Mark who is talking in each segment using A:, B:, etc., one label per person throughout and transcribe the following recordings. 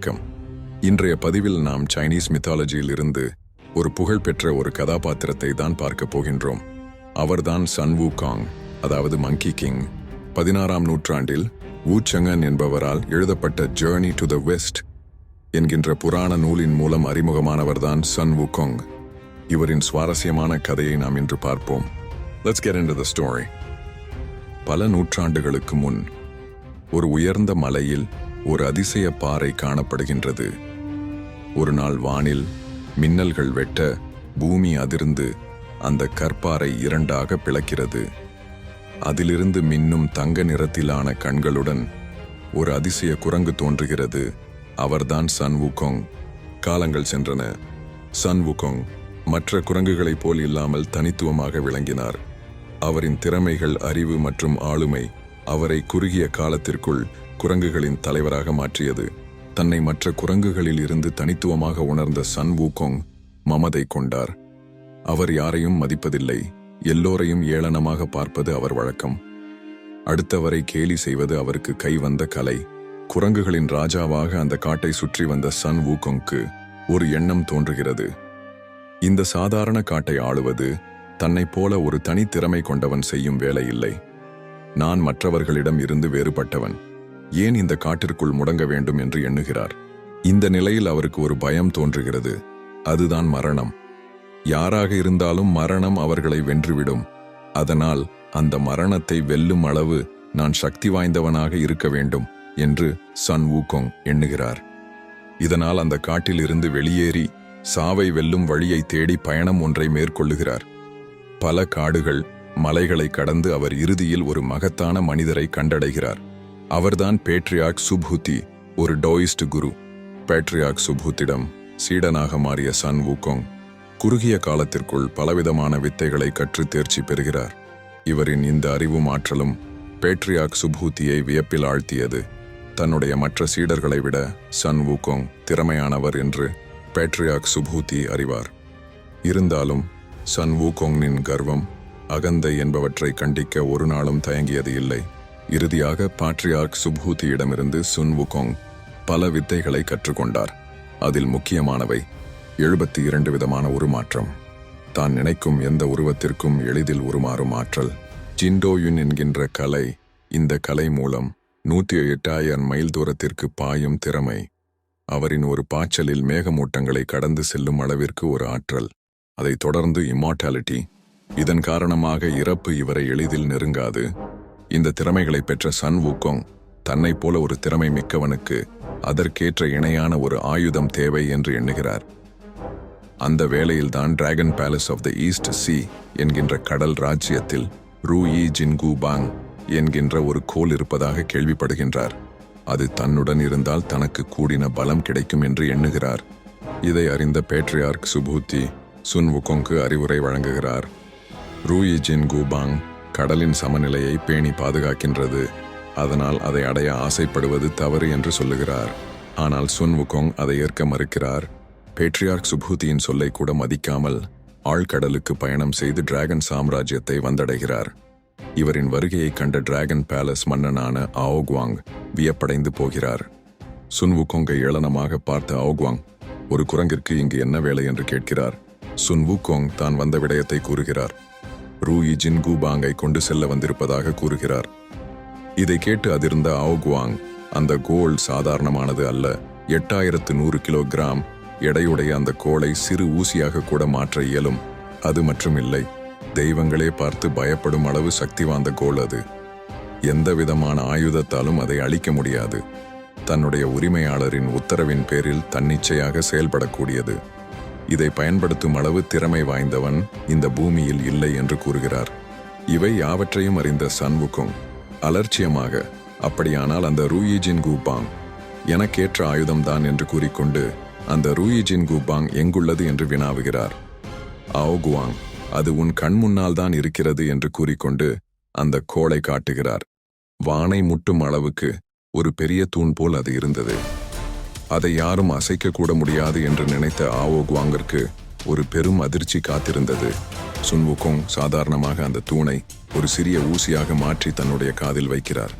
A: வணக்கம். இன்றைய பதிவில் நாம் சைனீஸ் மித்தாலஜியில் இருந்து ஒரு புகழ்பெற்ற ஒரு கதாபாத்திரத்தை தான் பார்க்க போகின்றோம். அவர்தான் சன்வூ காங் அதாவது மங்கி கிங். பதினாறாம் நூற்றாண்டில் வு செங்கன் என்பவரால் எழுதப்பட்ட ஜேர்னி டு த வெஸ்ட் என்கின்ற புராண நூலின் மூலம் அறிமுகமானவர்தான் சன் வு கோங். இவரின் சுவாரஸ்யமான கதையை நாம் இன்று பார்ப்போம். Let's get in the story பல நூற்றாண்டுகளுக்கு முன் ஒரு உயர்ந்த மலையில் ஒரு அதிசய பாறை காணப்படுகின்றது. ஒரு நாள் வானில் மின்னல்கள் வெட்ட பூமி அதிர்ந்து அந்த கற்பாறை இரண்டாக பிளக்கிறது. அதிலிருந்து மின்னும் தங்க நிறத்திலான கண்களுடன் ஒரு அதிசய குரங்கு தோன்றுகிறது. அவர்தான் சன் வுகோங். காலங்கள் சென்றன. சன் வுகோங் மற்ற குரங்குகளைப் போல் இல்லாமல் தனித்துவமாக விளங்கினார். அவரின் திறமைகள் அறிவு மற்றும் ஆளுமை அவரை குறுகிய காலத்திற்குள் குரங்குகளின் தலைவராக மாற்றியது. தன்னை மற்ற குரங்குகளில் இருந்து தனித்துவமாக உணர்ந்த சன் வூகோங் மமதை கொண்டார். அவர் யாரையும் மதிப்பதில்லை எல்லோரையும் ஏளனமாக பார்ப்பது அவர் வழக்கம். அடுத்தவரை கேலி செய்வது அவருக்கு கைவந்த கலை. குரங்குகளின் ராஜாவாக அந்த காட்டை சுற்றி வந்த சன் வூகோங்க்கு ஒரு எண்ணம் தோன்றுகிறது. இந்த சாதாரண காட்டை ஆளுவது தன்னைப் போல ஒரு தனித்திறமை கொண்டவன் செய்யும் வேலை இல்லை. நான் மற்றவர்களிடம் இருந்து வேறுபட்டவன். ஏன் இந்த காட்டிற்குள் முடங்க வேண்டும் என்று எண்ணுகிறார்? இந்த நிலையில் அவருக்கு ஒரு பயம் தோன்றுகிறது. அதுதான் மரணம். யாராக இருந்தாலும் மரணம் அவர்களை வென்றுவிடும். அதனால் அந்த மரணத்தை வெல்லும் அளவு நான் சக்தி வாய்ந்தவனாக இருக்க வேண்டும் என்று சன் வூகோங் எண்ணுகிறார். இதனால் அந்த காட்டில் இருந்து வெளியேறி சாவை வெல்லும் வழியை தேடி பயணம் ஒன்றை மேற்கொள்ளுகிறார். பல காடுகள் மலைகளை கடந்து அவர் இறுதியில் ஒரு மகத்தான மனிதரை கண்டடைகிறார். அவர்தான் பேட்ரியாக் சுப்ஹுதி ஒரு டோயிஸ்ட் குரு. பேட்ரியாக் சுப்ஹுத்திடம் சீடனாக மாறிய சன் வூகோங் குறுகிய காலத்திற்குள் பலவிதமான வித்தைகளை கற்று தேர்ச்சி பெறுகிறார். இவரின் இந்த அறிவும் ஆற்றலும் பேட்ரியாக் சுப்ஹூத்தியை வியப்பில் ஆழ்த்தியது. தன்னுடைய மற்ற சீடர்களை விட சன் வூகோங் திறமையானவர் என்று பேட்ரியாக் சுப்ஹூத்தி அறிவார். இருந்தாலும் சன் வூகோங்கின் கர்வம் அகந்தை என்பவற்றை கண்டிக்க ஒரு நாளும் தயங்கியது இல்லை. இறுதியாக பாட்ரியார்க் சுப்ஹூதியிடமிருந்து சுன் வுகோங் பல வித்தைகளை கற்றுக்கொண்டார். அதில் முக்கியமானவை எழுபத்தி இரண்டு விதமான உருமாற்றம். தான் நினைக்கும் எந்த உருவத்திற்கும் எளிதில் உருமாறும் ஆற்றல். ஜிண்டோயுன் என்கின்ற கலை இந்த கலை மூலம் நூற்றி எட்டாயிரம் மைல் தூரத்திற்கு பாயும் திறமை. அவரின் ஒரு பாய்ச்சலில் மேகமூட்டங்களை கடந்து செல்லும் அளவிற்கு ஒரு ஆற்றல். அதைத் தொடர்ந்து இம்மார்டாலிட்டி இதன் காரணமாக இறப்பு இவரை எளிதில் நெருங்காது. இந்த திறமைகளை பெற்ற சன் வூக்கோங் தன்னைப் போல ஒரு திறமை மிக்கவனுக்கு அதற்கேற்ற இணையான ஒரு ஆயுதம் தேவை என்று எண்ணுகிறார். அந்த வேளையில்தான் dragon palace of the east sea என்கின்ற கடல் ராஜ்யத்தில் ரூ யி ஜின்கு பாங் என்கின்ற ஒரு கோல் இருப்பதாக கேள்விப்படுகின்றார். அது தன்னுடன் இருந்தால் தனக்கு கூடின பலம் கிடைக்கும் என்று எண்ணுகிறார். இதை அறிந்த பேட்ரியார்க் சுபூத்தி சுன் வுகோங்கு அறிவுரை வழங்குகிறார். ரூயிஜின் கூபாங் கடலின் சமநிலையை பேணி பாதுகாக்கின்றது. அதனால் அதை அடைய ஆசைப்படுவது தவறு என்று சொல்லுகிறார். ஆனால் சுன் வுகோங் அதை ஏற்க மறுக்கிறார். பேட்ரியார்க் சுபூதியின் சொல்லை கூட மதிக்காமல் ஆழ்கடலுக்கு பயணம் செய்து டிராகன் சாம்ராஜ்யத்தை வந்தடைகிறார். இவரின் வருகையை கண்ட டிராகன் பேலஸ் மன்னனான ஆவோக்வாங் வியப்படைந்து போகிறார். சுன் வுகோங்கை ஏளனமாக பார்த்த ஆவோக்வாங் ஒரு குரங்கிற்கு இங்கு என்ன வேலை? என்று கேட்கிறார். சுன் வுகோங் தான் வந்த விடயத்தை கூறுகிறார். ரூயி ஜின் கூபாங்கை கொண்டு செல்ல வந்திருப்பதாக கூறுகிறார். இதை கேட்டு அதிர்ந்த ஆவ்குவாங் அந்த கோல் சாதாரணமானது அல்ல எட்டாயிரத்து நூறு கிலோகிராம் எடையுடைய அந்த கோளை சிறு ஊசியாக கூட மாற்ற இயலும் அது மட்டுமில்லை தெய்வங்களே பார்த்து பயப்படும் அளவு சக்தி வாய்ந்த கோல் அது. எந்த விதமான ஆயுதத்தாலும் அதை அழிக்க முடியாது. தன்னுடைய உரிமையாளரின் உத்தரவின் பேரில் தன்னிச்சையாக செயல்படக்கூடியது. இதை பயன்படுத்தும் அளவு திறமை வாய்ந்தவன் இந்த பூமியில் இல்லை என்று கூறுகிறார். இவை யாவற்றையும் அறிந்த சன்வுக்கும் அலட்சியமாக அப்படியானால் அந்த ரூயிஜின் கூபாங் எனக்கேற்ற ஆயுதம்தான் என்று கூறிக்கொண்டு அந்த ரூயிஜின் கூபாங் எங்குள்ளது என்று வினாவுகிறார். ஆவுகுவாங் அது உன் கண் முன்னால் தான் இருக்கிறது என்று கூறிக்கொண்டு அந்த கோளை காட்டுகிறார். வானை முட்டும் அளவுக்கு ஒரு பெரிய தூண் போல் அது இருந்தது. அதை யாரும் அசைக்க கூட முடியாது என்று நினைத்த ஆவோ குவாங்கிற்கு ஒரு பெரும் அதிர்ச்சி காத்திருந்தது. சுன்வுகோங் சாதாரணமாக அந்த தூணை ஒரு சிறிய ஊசியாக மாற்றி தன்னுடைய காதில் வைக்கிறார்.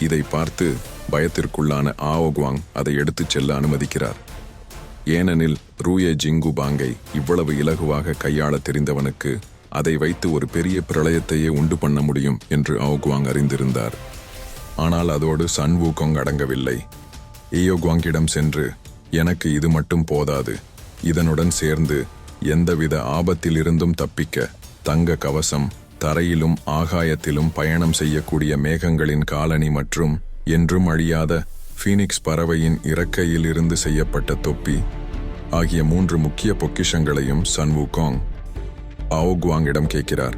A: இதை பார்த்து பயத்திற்குள்ளான ஆவோகுவாங் அதை எடுத்துச் செல்ல அனுமதிக்கிறார். ஏனெனில் ரூயே ஜிங்கு பாங்கை இவ்வளவு இலகுவாக கையாளத் தெரிந்தவனுக்கு அதை வைத்து ஒரு பெரிய பிரளயத்தையே உண்டு பண்ண முடியும் என்று ஆஓகுவாங் அறிந்திருந்தார். ஆனால் அதோடு சன்வூகோங் அடங்கவில்லை. ஈயோகுவாங்கிடம் சென்று எனக்கு இது மட்டும் போதாது. இதனுடன் சேர்ந்து எந்தவித ஆபத்திலிருந்தும் தப்பிக்க தங்க கவசம் தரையிலும் ஆகாயத்திலும் பயணம் செய்யக்கூடிய மேகங்களின் காலணி மற்றும் என்றும் அழியாத ஃபீனிக்ஸ் பறவையின் இறக்கையிலிருந்து செய்யப்பட்ட தொப்பி ஆகிய மூன்று முக்கிய பொக்கிஷங்களையும் சன் வூகாங் ஆவோகுவாங்கிடம் கேட்கிறார்.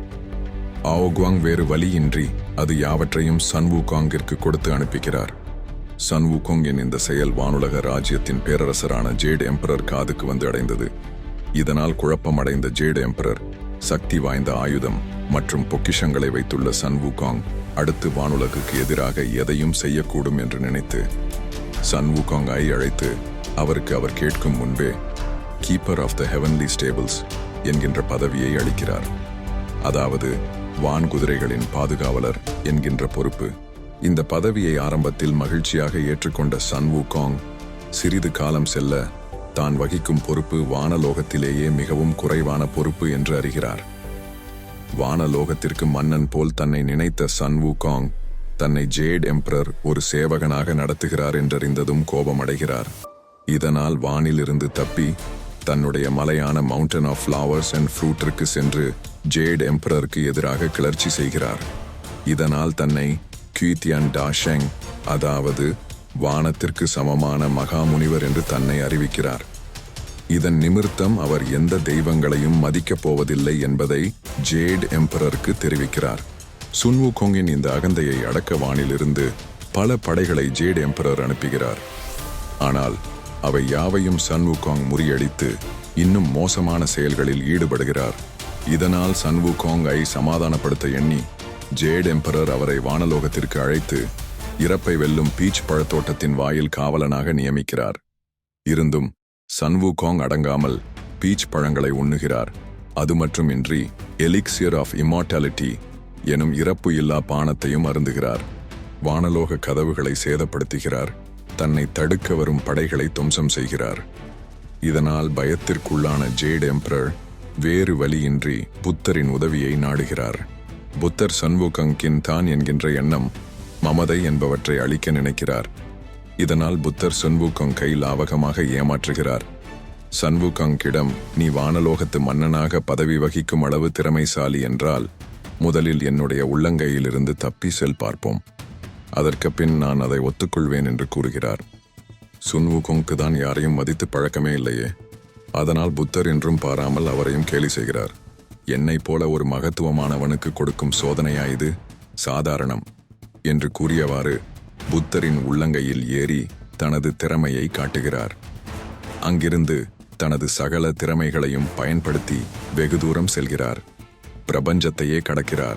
A: ஆவோகுவாங் வேறு வழியின்றி அது யாவற்றையும் சன்வூகாங்கிற்கு கொடுத்து அனுப்புகிறார். சன் வுகோங்கின் இந்த செயல் வானுலக ராஜ்யத்தின் பேரரசரான ஜேட் எம்பரர் காதுக்கு வந்து அடைந்தது. இதனால் குழப்பமடைந்த ஜேட் எம்பரர் சக்தி வாய்ந்த ஆயுதம் மற்றும் பொக்கிஷங்களை வைத்துள்ள சன் வுகாங் அடுத்து வானுலகுக்கு எதிராக எதையும் செய்யக்கூடும் என்று நினைத்து சன் வுகாங் ஐ அழைத்து அவருக்கு அவர் கேட்கும் முன்பே keeper of the heavenly stables என்கின்ற பதவியை அளிக்கிறார். அதாவது வான் குதிரைகளின் பாதுகாவலர் என்கின்ற பொறுப்பு இந்த பதவியை ஆரம்பத்தில் மகிழ்ச்சியாக ஏற்றுக்கொண்ட சன் காங் சிறிது காலம் செல்ல தான் வகிக்கும் பொறுப்பு வானலோகத்திலேயே மிகவும் குறைவான பொறுப்பு என்று அறிகிறார். வானலோகத்திற்கு மன்னன் போல் தன்னை நினைத்த சன் காங் தன்னை ஜேட் எம்பரர் ஒரு சேவகனாக நடத்துகிறார் என்றறிந்ததும் கோபமடைகிறார். இதனால் வானிலிருந்து தப்பி தன்னுடைய மலையான மவுண்டன் ஆஃப் ஃப்ளவர்ஸ் அண்ட் ஃப்ரூட்டிற்கு சென்று ஜேட் எம்பரருக்கு எதிராக கிளர்ச்சி செய்கிறார். இதனால் தன்னை கியூத்தியன் டாஷெங் அதாவது வானத்திற்கு சமமான மகாமுனிவர் என்று தன்னை அறிவிக்கிறார். இதன் நிமித்தம் அவர் எந்த தெய்வங்களையும் மதிக்கப் போவதில்லை என்பதை ஜேட் எம்பரருக்கு தெரிவிக்கிறார். சுன்வுகோங்கின் இந்த அகந்தையை அடக்க வானிலிருந்து பல படைகளை ஜேட் எம்பரர் அனுப்புகிறார். ஆனால் அவை யாவையும் சன் வுகாங் முறியடித்து இன்னும் மோசமான செயல்களில் ஈடுபடுகிறார். இதனால் சன் சமாதானப்படுத்த எண்ணி ஜேட் எம்பரர் அவரை வானலோகத்திற்கு அழைத்து இறப்பை வெல்லும் பீச் பழத்தோட்டத்தின் வாயில் காவலனாக நியமிக்கிறார். இருந்தும் சன்வூகாங் அடங்காமல் பீச் பழங்களை உண்ணுகிறார். அது மட்டுமின்றி எலிக்சியர் ஆஃப் இம்மார்டாலிட்டி எனும் இறப்பு இல்லா பானத்தையும் அருந்துகிறார். வானலோக கதவுகளை சேதப்படுத்துகிறார். தன்னை தடுக்க வரும் படைகளை துவம்சம் செய்கிறார். இதனால் பயத்திற்குள்ளான ஜேட் எம்பரர் வேறு வழியின்றி புத்தரின் உதவியை நாடுகிறார். புத்தர் சண்முகங்கின் தான் என்கின்ற எண்ணம் மமதை என்பவற்றை அழிக்க நினைக்கிறார். இதனால் புத்தர் சண்முகங் கை லாவகமாக ஏமாற்றுகிறார். சண்முகங்கிடம் நீ வானலோகத்து மன்னனாக பதவி வகிக்கும் அளவு திறமைசாலி என்றால் முதலில் என்னுடைய உள்ளங்கையிலிருந்து தப்பி செல் பார்ப்போம். அதற்கு பின் நான் அதை ஒத்துக்கொள்வேன் என்று கூறுகிறார். சுன்வுகோங்க்கு தான் யாரையும் மதித்து பழக்கமே இல்லையே. அதனால் புத்தர் என்றும் பாராமல் அவரையும் கேலி செய்கிறார். என்னைப் போல ஒரு மகத்துவமானவனுக்கு கொடுக்கும் சோதனையா இது? சாதாரணம் என்று கூறியவாறு புத்தரின் உள்ளங்கையில் ஏறி தனது திறமையை காட்டுகிறார். அங்கிருந்து தனது சகல திறமைகளையும் பயன்படுத்தி வெகு தூரம் செல்கிறார். பிரபஞ்சத்தையே கடக்கிறார்.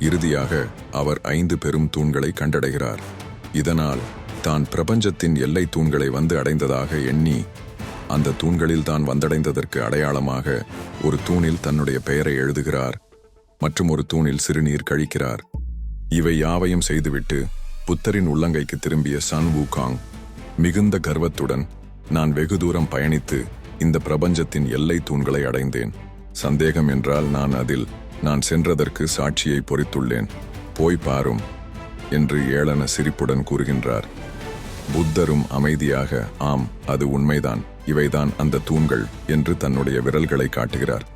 A: இறுதியாக அவர் ஐந்து பெரும் தூண்களை கண்டடைகிறார். இதனால் தான் பிரபஞ்சத்தின் எல்லை தூண்களை வந்து அடைந்ததாக எண்ணி அந்த தூண்களில் தான் வந்தடைந்ததற்கு அடையாளமாக ஒரு தூணில் தன்னுடைய பெயரை எழுதுகிறார் மற்றும் ஒரு தூணில் சிறுநீர் கழிக்கிறார். இவை யாவையும் செய்துவிட்டு புத்தரின் உள்ளங்கைக்கு திரும்பிய சன் வூகாங் மிகுந்த கர்வத்துடன் நான் வெகு தூரம் பயணித்து இந்த பிரபஞ்சத்தின் எல்லை தூண்களை அடைந்தேன். சந்தேகம் என்றால் நான் அதில் நான் சென்றதற்கு சாட்சியை பொறித்துள்ளேன். போய் பாரும் என்று ஏளன சிரிப்புடன் கூறுகின்றார். புத்தரும் அமைதியாக ஆம் அது உண்மைதான். இவைதான் அந்த தூண்கள் என்று தன்னுடைய விரல்களை காட்டுகிறார்.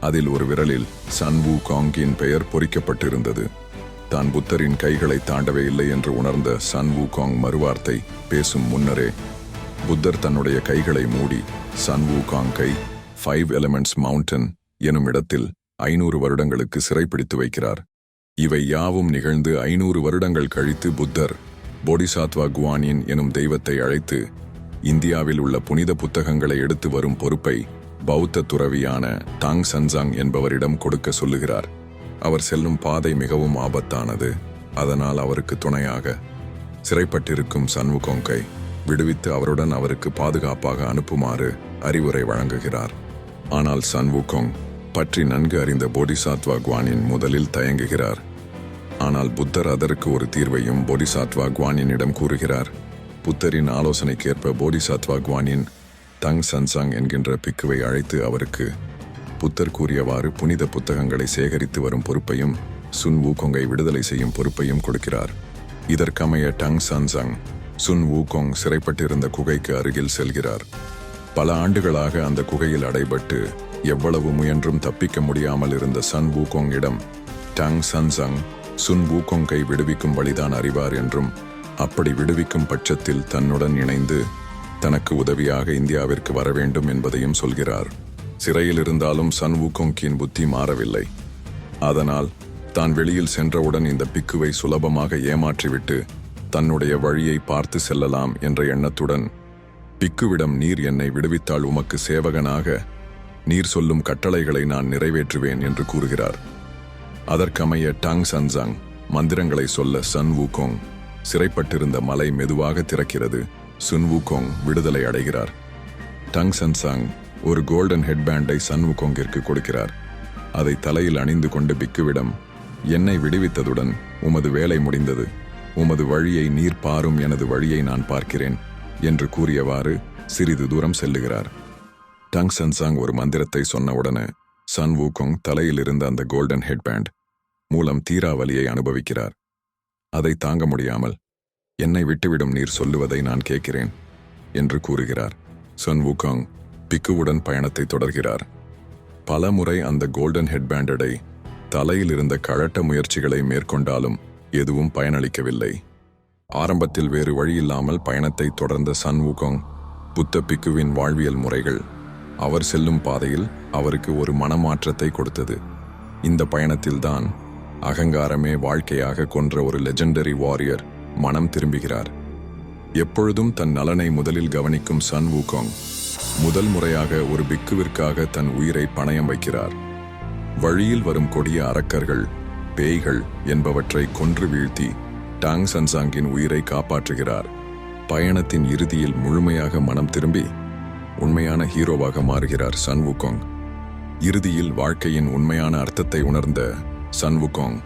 A: அதில் ஒரு விரலில் சன்வு காங்கின் பெயர் பொறிக்கப்பட்டிருந்தது. தான் புத்தரின் கைகளை தாண்டவே இல்லை என்று உணர்ந்த சன்வு காங் மறுவார்த்தை பேசும் முன்னரே புத்தர் தன்னுடைய கைகளை மூடி சன்வு காங் கை ஃபைவ் எலிமெண்ட்ஸ் மவுண்டன் எனும் இடத்தில் ஐநூறு வருடங்களுக்கு சிறைப்பிடித்து வைக்கிறார். இவை யாவும் நிகழ்ந்து ஐநூறு வருடங்கள் கழித்து புத்தர் போடிசாத்வா குவானின் எனும் தெய்வத்தை அழைத்து இந்தியாவில் உள்ள புனித புத்தகங்களை எடுத்து வரும் பொறுப்பை பௌத்த துறவியான டாங் சன்சாங் என்பவரிடம் கொடுக்க சொல்லுகிறார். அவர் செல்லும் பாதை மிகவும் ஆபத்தானது. அதனால் அவருக்கு துணையாக சிறைப்பட்டிருக்கும் சண்முகோங்கை விடுவித்து அவருடன் அவருக்கு பாதுகாப்பாக அனுப்புமாறு அறிவுரை வழங்குகிறார். ஆனால் சன்வுகோங் பற்றி நன்கு அறிந்த போடிசாத்வா குவானின் முதலில் தயங்குகிறார். ஆனால் புத்தர் அதற்கு ஒரு தீர்வையும் போடிசாத்வா குவானினிடம் கூறுகிறார். புத்தரின் ஆலோசனைக்கேற்ப போடிசாத்வா குவானின் தங் சன்சாங் என்கின்ற பிக்குவை அழைத்து அவருக்கு புத்தர் கூறியவாறு புனித புத்தகங்களை சேகரித்து வரும் பொறுப்பையும் சுன் வூகோங்கை விடுதலை செய்யும் பொறுப்பையும் கொடுக்கிறார். இதற்கமைய டங் சான்சாங் சுன் வூகோங் சிறைப்பட்டிருந்த குகைக்கு அருகில் செல்கிறார். பல ஆண்டுகளாக அந்த குகையில் அடைபட்டு எவ்வளவு முயன்றும் தப்பிக்க முடியாமல் இருந்த சன் வூகோங்கிடம் டங் சன்சங் சுன் வூகோங்கை விடுவிக்கும் வழிதான் அறிவார் என்றும் அப்படி விடுவிக்கும் பட்சத்தில் தன்னுடன் இணைந்து தனக்கு உதவியாக இந்தியாவிற்கு வர வேண்டும் என்பதையும் சொல்கிறார். சிறையில் இருந்தாலும் சன் வூகொங்கின் புத்தி மாறவில்லை. அதனால் தான் வெளியில் சென்றவுடன் இந்த பிக்குவை சுலபமாக ஏமாற்றிவிட்டு தன்னுடைய வழியை பார்த்து செல்லலாம் என்ற எண்ணத்துடன் பிக்குவிடம் நீர் என்னை விடுவித்தால் உமக்கு சேவகனாக நீர் சொல்லும் கட்டளைகளை நான் நிறைவேற்றுவேன் என்று கூறுகிறார். அதற்கமைய டாங் சன்சாங் மந்திரங்களை சொல்ல சன் வூகோங் சிறைப்பட்டிருந்த மலை மெதுவாக திறக்கிறது. சுன்வுகோங் விடுதலை அடைகிறார். டங் சன்சாங் ஒரு கோல்டன் ஹெட்பேண்டை சன்வுகோங்கிற்கு கொடுக்கிறார். அதை தலையில் அணிந்து கொண்டு பிக்குவிடம் என்னை விடுவித்ததுடன் உமது வேலை முடிந்தது. உமது வழியை நீர் பாரும் எனது வழியை நான் பார்க்கிறேன் என்று கூறியவாறு சிறிது தூரம் செல்லுகிறார். டங் சன்சாங் ஒரு மந்திரத்தை சொன்னவுடனே சன் தலையிலிருந்த தலையில் இருந்த அந்த கோல்டன் ஹெட்பேண்ட் மூலம் தீராவலியை அனுபவிக்கிறார். அதை தாங்க முடியாமல் என்னை விட்டுவிடும் நீர் சொல்லுவதை நான் கேட்கிறேன் என்று கூறுகிறார். சன் வுகாங் பிக்குவுடன் பயணத்தை தொடர்கிறார். பல முறை அந்த கோல்டன் ஹெட்பேண்டடை தலையில் இருந்த கழட்ட முயற்சிகளை மேற்கொண்டாலும் எதுவும் பயனளிக்கவில்லை. ஆரம்பத்தில் வேறு வழியில்லாமல் பயணத்தை தொடர்ந்த சன் வுகாங் புத்த பிக்குவின் வாழ்வியல் முறைகள் அவர் செல்லும் பாதையில் அவருக்கு ஒரு மனமாற்றத்தை கொடுத்தது. இந்த பயணத்தில்தான் அகங்காரமே வாழ்க்கையாக கொன்ற ஒரு லெஜெண்டரி வாரியர் மனம் திரும்புகிறார். எப்பொழுதும் தன் நலனை முதலில் கவனிக்கும் சன் வூகாங் முதல் முறையாக ஒரு பிக்குவிற்காக தன் உயிரை பணயம் வைக்கிறார். வழியில் வரும் கொடிய அரக்கர்கள் பேய்கள் என்பவற்றை கொன்று வீழ்த்தி டாங் சன்சாங்கின் உயிரை காப்பாற்றுகிறார். பயணத்தின் இறுதியில் முழுமையாக மனம் திரும்பி உண்மையான ஹீரோவாக மாறுகிறார் சன் வுகோங் இறுதியில் வாழ்க்கையின் உண்மையான அர்த்தத்தை உணர்ந்த சன்வுகோங்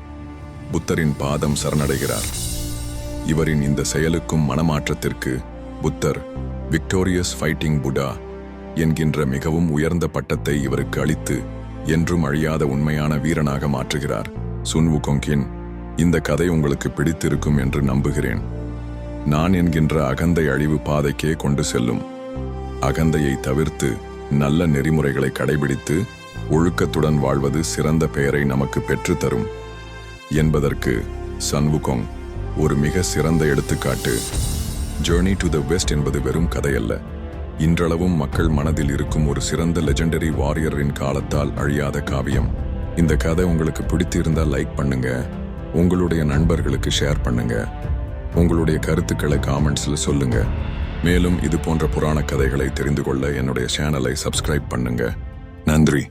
A: புத்தரின் பாதம் சரணடைகிறார். இவரின் இந்த செயலுக்கும் மனமாற்றத்திற்கு புத்தர் விக்டோரியஸ் ஃபைட்டிங் புடா என்கின்ற மிகவும் உயர்ந்த பட்டத்தை இவருக்கு அளித்து என்றும் அழியாத உண்மையான வீரனாக மாற்றுகிறார். சுன்வுகொங்கின் இந்த கதை உங்களுக்கு பிடித்திருக்கும் என்று நம்புகிறேன். நான் என்கின்ற அகந்தை அழிவு பாதைக்கே கொண்டு செல்லும். அகந்தையை தவிர்த்து நல்ல நெறிமுறைகளை கடைபிடித்து ஒழுக்கத்துடன் வாழ்வது சிறந்த பெயரை நமக்கு பெற்றுத்தரும் என்பதற்கு சன்வுகோங் ஒரு மிக சிறந்த எடுத்துக்காட்டு. ஜேர்னி டு த வெஸ்ட் என்பது வெறும் கதையல்ல. இன்றளவும் மக்கள் மனதில் இருக்கும் ஒரு சிறந்த லெஜெண்டரி வாரியரின் காலத்தால் அழியாத காவியம். இந்த கதை உங்களுக்கு பிடித்திருந்தால் லைக் பண்ணுங்க. உங்களுடைய நண்பர்களுக்கு ஷேர் பண்ணுங்க. உங்களுடைய கருத்துக்களை காமெண்ட்ஸில் சொல்லுங்க. மேலும் இது போன்ற புராண கதைகளை தெரிந்து கொள்ள என்னுடைய சேனலை சப்ஸ்கிரைப் பண்ணுங்க. நன்றி.